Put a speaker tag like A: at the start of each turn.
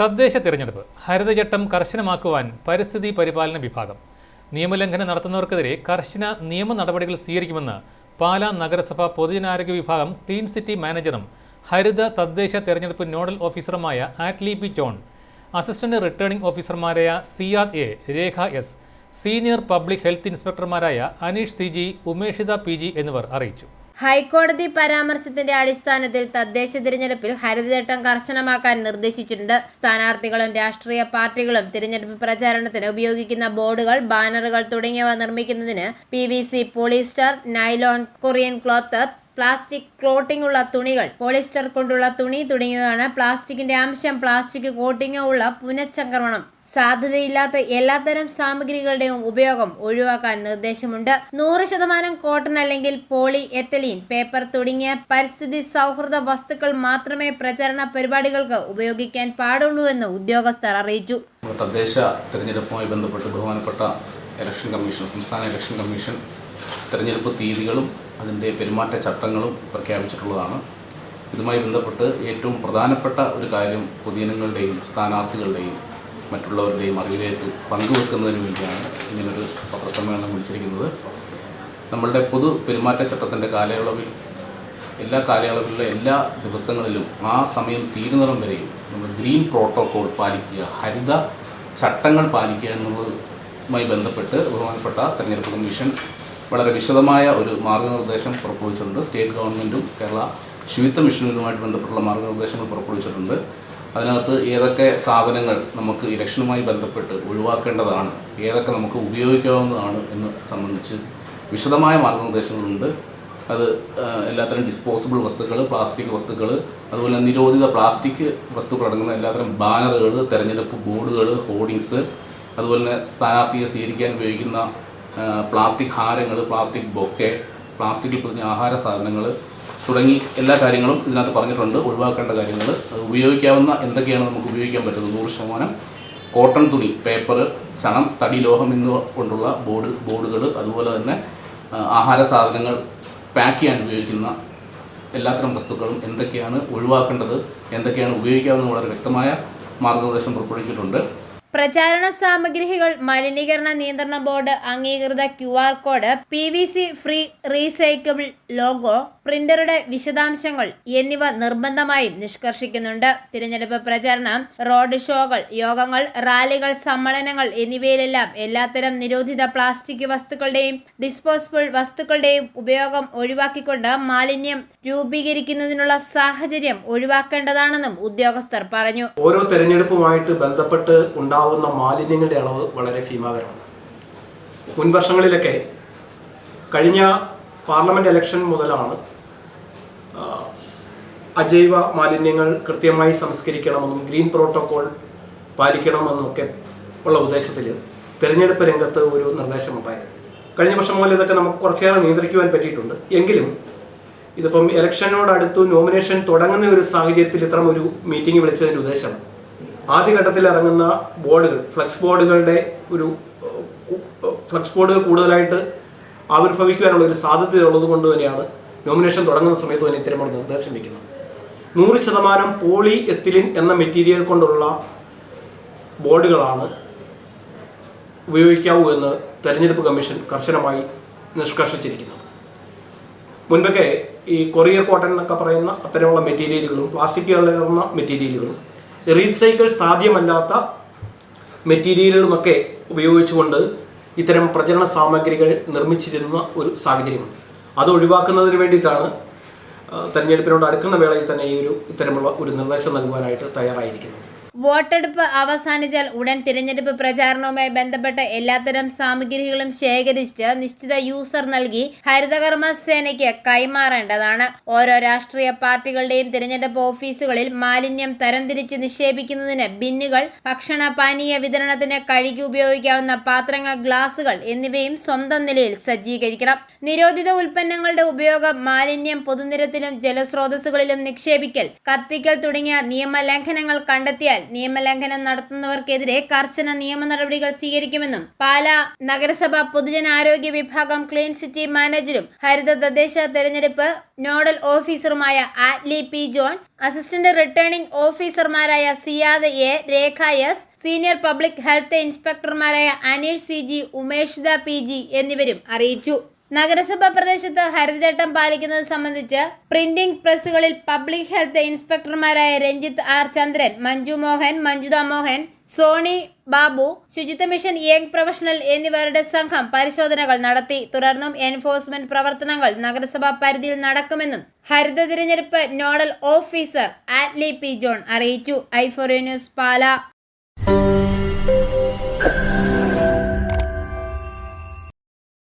A: തദ്ദേശ തിരഞ്ഞെടുപ്പ് ഹരിതചട്ടം കർശനമാക്കുവാൻ പരിസ്ഥിതി പരിപാലന വിഭാഗം. നിയമലംഘനം നടത്തുന്നവർക്കെതിരെ കർശന നിയമ നടപടികൾ സ്വീകരിക്കുമെന്ന് പാലാ നഗരസഭ പൊതുജനാരോഗ്യ വിഭാഗം ക്ലീൻ സിറ്റി മാനേജറും ഹരിത തദ്ദേശ തെരഞ്ഞെടുപ്പ് nodal ഓഫീസറുമായ Attli P John assistant returning ഓഫീസർമാരായ Siyad A Rekha S senior public health ഇൻസ്പെക്ടർമാരായ Aneesh C G Umeshitha P G എന്നിവർ അറിയിച്ചു.
B: ഹൈക്കോടതി പരാമർശത്തിന്റെ അടിസ്ഥാനത്തിൽ തദ്ദേശ തിരഞ്ഞെടുപ്പിൽ ഹരിതചട്ടം കർശനമാക്കാൻ നിർദ്ദേശിച്ചിട്ടുണ്ട്. സ്ഥാനാർത്ഥികളും രാഷ്ട്രീയ പാർട്ടികളും തിരഞ്ഞെടുപ്പ് പ്രചാരണത്തിന് ഉപയോഗിക്കുന്ന ബോർഡുകൾ ബാനറുകൾ തുടങ്ങിയവ നിർമ്മിക്കുന്നതിന് P V C polyester nylon Korean cloth plastic coating ഉള്ള തുണികൾ പോളിസ്റ്റർ കൊണ്ടുള്ള തുണി തുടങ്ങിയതാണ് പ്ലാസ്റ്റിക്കിന്റെ അംശം. പ്ലാസ്റ്റിക് കോട്ടിംഗ് ഉള്ള പുനഃചംക്രമണം സാധ്യതയില്ലാത്ത എല്ലാത്തരം സാമഗ്രികളുടെയും ഉപയോഗം ഒഴിവാക്കാൻ നിർദ്ദേശമുണ്ട്. നൂറ് ശതമാനം കോട്ടൺ അല്ലെങ്കിൽ പോളി എത്തലീൻ പേപ്പർ തുടങ്ങിയ പരിസ്ഥിതി സൗഹൃദ വസ്തുക്കൾ മാത്രമേ പ്രചരണ പരിപാടികൾക്ക് ഉപയോഗിക്കാൻ പാടുള്ളൂ എന്ന് ഉദ്യോഗസ്ഥർ അറിയിച്ചു.
C: തദ്ദേശ തെരഞ്ഞെടുപ്പുമായി ബന്ധപ്പെട്ട് ബഹുമാനപ്പെട്ട ഇലക്ഷൻ കമ്മീഷൻ സംസ്ഥാന ഇലക്ഷൻ കമ്മീഷൻ തിരഞ്ഞെടുപ്പ് തീയതികളും അതിന്റെ പെരുമാറ്റച്ചട്ടങ്ങളും പ്രഖ്യാപിച്ചിട്ടുള്ളതാണ്. ഇതുമായി ബന്ധപ്പെട്ട് ഏറ്റവും പ്രധാനപ്പെട്ട ഒരു കാര്യം പൊതുജനങ്ങളുടെയും സ്ഥാനാർത്ഥികളുടെയും മറ്റുള്ളവരുടെയും അറിവിലേക്ക് പങ്കുവെക്കുന്നതിന് വേണ്ടിയാണ് ഇങ്ങനൊരു പത്രസമ്മേളനം വിളിച്ചിരിക്കുന്നത്. നമ്മളുടെ പൊതു പെരുമാറ്റച്ചട്ടത്തിന്റെ കാലയളവിൽ എല്ലാ കാലയളവിലെ എല്ലാ ദിവസങ്ങളിലും ആ സമയം തീരുന്നിടം വരെയും നമ്മൾ ഗ്രീൻ പ്രോട്ടോകോൾ പാലിക്കുക ഹരിത ചട്ടങ്ങൾ പാലിക്കുക എന്നുള്ളതുമായി ബന്ധപ്പെട്ട് ബഹുമാനപ്പെട്ട തെരഞ്ഞെടുപ്പ് കമ്മീഷൻ വളരെ വിശദമായ ഒരു മാർഗനിർദ്ദേശം പുറപ്പെടുവിച്ചിട്ടുണ്ട്. സ്റ്റേറ്റ് ഗവൺമെന്റും കേരള ശുചിത്വ മിഷനുകളുമായിട്ട് ബന്ധപ്പെട്ടുള്ള മാർഗനിർദ്ദേശങ്ങൾ പുറപ്പെടുവിച്ചിട്ടുണ്ട്. അതിനകത്ത് ഏതൊക്കെ സാധനങ്ങൾ നമുക്ക് ഇലക്ഷനുമായി ബന്ധപ്പെട്ട് ഒഴിവാക്കേണ്ടതാണ് ഏതൊക്കെ നമുക്ക് ഉപയോഗിക്കാവുന്നതാണ് എന്ന് സംബന്ധിച്ച് വിശദമായ മാർഗനിർദ്ദേശങ്ങളുണ്ട് അത് എല്ലാത്തരം ഡിസ്പോസിബിൾ വസ്തുക്കൾ പ്ലാസ്റ്റിക് വസ്തുക്കൾ അതുപോലെ നിരോധിത പ്ലാസ്റ്റിക് വസ്തുക്കൾ അടങ്ങുന്ന എല്ലാത്തരം ബാനറുകൾ തെരഞ്ഞെടുപ്പ് ബോർഡുകൾ ഹോർഡിങ്സ് അതുപോലെ തന്നെ സ്ഥാനാർത്ഥിയെ സ്വീകരിക്കാൻ ഉപയോഗിക്കുന്ന പ്ലാസ്റ്റിക് ഹാരങ്ങൾ പ്ലാസ്റ്റിക് ബൊക്കെ പ്ലാസ്റ്റിക്കിൽ പൊതിഞ്ഞ ആഹാര സാധനങ്ങൾ തുടങ്ങി എല്ലാ കാര്യങ്ങളും ഇതിനകത്ത് പറഞ്ഞിട്ടുണ്ട്. ഒഴിവാക്കേണ്ട കാര്യങ്ങൾ. ഉപയോഗിക്കാവുന്ന എന്തൊക്കെയാണ് നമുക്ക് ഉപയോഗിക്കാൻ പറ്റുന്നത്? നൂറ് ശതമാനം കോട്ടൺ തുണി പേപ്പർ ചണം തടി ലോഹം എന്നിവ കൊണ്ടുള്ള ബോർഡ് ബോർഡുകൾ അതുപോലെ തന്നെ ആഹാര സാധനങ്ങൾ പാക്ക് ചെയ്യാൻ ഉപയോഗിക്കുന്ന എല്ലാത്തരം വസ്തുക്കളും എന്തൊക്കെയാണ് ഒഴിവാക്കേണ്ടത്? എന്തൊക്കെയാണ് ഉപയോഗിക്കാവുന്നത് വളരെ വ്യക്തമായ മാർഗനിർദ്ദേശം പുറപ്പെടുവിച്ചിട്ടുണ്ട്.
B: പ്രചാരണ സാമഗ്രികൾ മലിനീകരണ നിയന്ത്രണ ബോർഡ് അംഗീകൃത Q R code P V C free recycle logo പ്രിന്ററുടെ വിശദാംശങ്ങൾ എന്നിവ നിർബന്ധമായും നിഷ്കർഷിക്കുന്നുണ്ട്. തിരഞ്ഞെടുപ്പ് പ്രചരണം റോഡ് ഷോകൾ യോഗങ്ങൾ റാലികൾ സമ്മേളനങ്ങൾ എന്നിവയിലെല്ലാം എല്ലാത്തരം നിരോധിത പ്ലാസ്റ്റിക് വസ്തുക്കളുടെയും ഡിസ്പോസിബിൾ വസ്തുക്കളുടെയും ഉപയോഗം ഒഴിവാക്കിക്കൊണ്ട് മാലിന്യം രൂപീകരിക്കുന്നതിനുള്ള സാഹചര്യം ഒഴിവാക്കേണ്ടതാണെന്നും ഉദ്യോഗസ്ഥർ പറഞ്ഞു.
D: ഓരോ തെരഞ്ഞെടുപ്പുമായിട്ട് ബന്ധപ്പെട്ട് ഉണ്ടാവുന്ന മാലിന്യങ്ങളുടെ അളവ് വളരെ ഭീമാകരമാണ്. മുൻ വർഷങ്ങളിലൊക്കെ കഴിഞ്ഞ പാർലമെന്റ് ഇലക്ഷൻ മുതലാണ് അജൈവ മാലിന്യങ്ങൾ കൃത്യമായി സംസ്കരിക്കണമെന്നും ഗ്രീൻ പ്രോട്ടോകോൾ പാലിക്കണമെന്നൊക്കെ ഉള്ള ഉദ്ദേശത്തിൽ തിരഞ്ഞെടുപ്പ് രംഗത്ത് ഒരു നിർദ്ദേശമുണ്ടായത് കഴിഞ്ഞ വർഷം മുതൽ ഇതൊക്കെ നമുക്ക് കുറച്ചേറെ നിയന്ത്രിക്കുവാൻ പറ്റിയിട്ടുണ്ട്. എങ്കിലും ഇതിപ്പം ഇലക്ഷനോടടുത്തു നോമിനേഷൻ തുടങ്ങുന്ന ഒരു സാഹചര്യത്തിൽ ഇത്തരം ഒരു മീറ്റിംഗ് വിളിച്ചതിന്റെ ഉദ്ദേശം ആദ്യഘട്ടത്തിൽ ഇറങ്ങുന്ന ബോർഡുകൾ ഫ്ലെക്സ് ബോർഡുകളുടെ ഒരു ഫ്ലക്സ് ബോർഡുകൾ കൂടുതലായിട്ട് ആവിർഭവിക്കുവാനുള്ള ഒരു സാധ്യത ഉള്ളത് കൊണ്ട് തന്നെയാണ് നോമിനേഷൻ തുടങ്ങുന്ന സമയത്ത് തന്നെ ഇത്തരമൊരു നിർദ്ദേശം വയ്ക്കുന്നത് നൂറ് ശതമാനം പോളി എത്തിലിൻ എന്ന മെറ്റീരിയൽ കൊണ്ടുള്ള ബോർഡുകളാണ് ഉപയോഗിക്കാവൂ എന്ന് തെരഞ്ഞെടുപ്പ് കമ്മീഷൻ കർശനമായി നിഷ്കർഷിച്ചിരിക്കുന്നത്. മുൻപൊക്കെ ഈ കൊറിയർ കോട്ടൺ എന്നൊക്കെ പറയുന്ന അത്തരമുള്ള മെറ്റീരിയലുകളും പ്ലാസ്റ്റിക് കലർന്ന മെറ്റീരിയലുകളും റീസൈക്കിൾ സാധ്യമല്ലാത്ത മെറ്റീരിയലുകളുമൊക്കെ ഉപയോഗിച്ചുകൊണ്ട് ഇത്തരം പ്രചരണ സാമഗ്രികൾ നിർമ്മിച്ചിരുന്ന ഒരു സാഹചര്യമുണ്ട്. അത് ഒഴിവാക്കുന്നതിന് വേണ്ടിയിട്ടാണ് തെരഞ്ഞെടുപ്പിനോട് അടുക്കുന്ന വേളയിൽ തന്നെ ഈ ഒരു ഇത്തരമുള്ള ഒരു നിർദ്ദേശം നൽകുവാനായിട്ട് തയ്യാറായിരിക്കുന്നത്.
B: വോട്ടെടുപ്പ് അവസാനിച്ചാൽ ഉടൻ തിരഞ്ഞെടുപ്പ് പ്രചാരണവുമായി ബന്ധപ്പെട്ട എല്ലാത്തരം സാമഗ്രികളും ശേഖരിച്ച് നിശ്ചിത യൂസർ നൽകി ഹരിതകർമ്മ സേനയ്ക്ക് കൈമാറേണ്ടതാണ്. ഓരോ രാഷ്ട്രീയ പാർട്ടികളുടെയും തിരഞ്ഞെടുപ്പ് ഓഫീസുകളിൽ മാലിന്യം തരംതിരിച്ച് നിക്ഷേപിക്കുന്നതിന് ബിന്നുകൾ ഭക്ഷണ പാനീയ വിതരണത്തിന് കഴുകി ഉപയോഗിക്കാവുന്ന പാത്രങ്ങൾ ഗ്ലാസുകൾ എന്നിവയും സ്വന്തം നിലയിൽ സജ്ജീകരിക്കണം. നിരോധിത ഉൽപ്പന്നങ്ങളുടെ ഉപയോഗം മാലിന്യം പൊതുനിരത്തിലും ജലസ്രോതസ്സുകളിലും നിക്ഷേപിക്കൽ കത്തിക്കൽ തുടങ്ങിയ നിയമലംഘനങ്ങൾ കണ്ടെത്തിയാൽ നിയമലംഘനം നടത്തുന്നവർക്കെതിരെ കർശന നിയമ നടപടികൾ സ്വീകരിക്കുമെന്നും പാല നഗരസഭ പൊതുജനാരോഗ്യ വിഭാഗം ക്ലീൻ സിറ്റി മാനേജരും ഹരിത തദ്ദേശ തെരഞ്ഞെടുപ്പ് nodal ഓഫീസറുമായ Attli P John assistant returning ഓഫീസർമാരായ Siyad A Rekha S senior public health ഇൻസ്പെക്ടർമാരായ Aneesh C G Umesh ദ പി ജി എന്നിവരും അറിയിച്ചു. നഗരസഭാ പ്രദേശത്ത് ഹരിതചട്ടം പാലിക്കുന്നത് സംബന്ധിച്ച് പ്രിന്റിംഗ് പ്രസ്സുകളിൽ പബ്ലിക് ഹെൽത്ത് ഇൻസ്പെക്ടർമാരായ രഞ്ജിത്ത് ആർ ചന്ദ്രൻ മഞ്ജു മോഹൻ മഞ്ജുത മോഹൻ സോണി ബാബു ശുചിത്വ മിഷൻ യങ് പ്രൊഫഷണൽ എന്നിവരുടെ സംഘം പരിശോധനകൾ നടത്തി. തുടർന്നും എൻഫോഴ്സ്മെന്റ് പ്രവർത്തനങ്ങൾ നഗരസഭാ പരിധിയിൽ നടക്കുമെന്നും ഹരിത തിരഞ്ഞെടുപ്പ് nodal officer Attli P John അറിയിച്ചു. I four news Pala.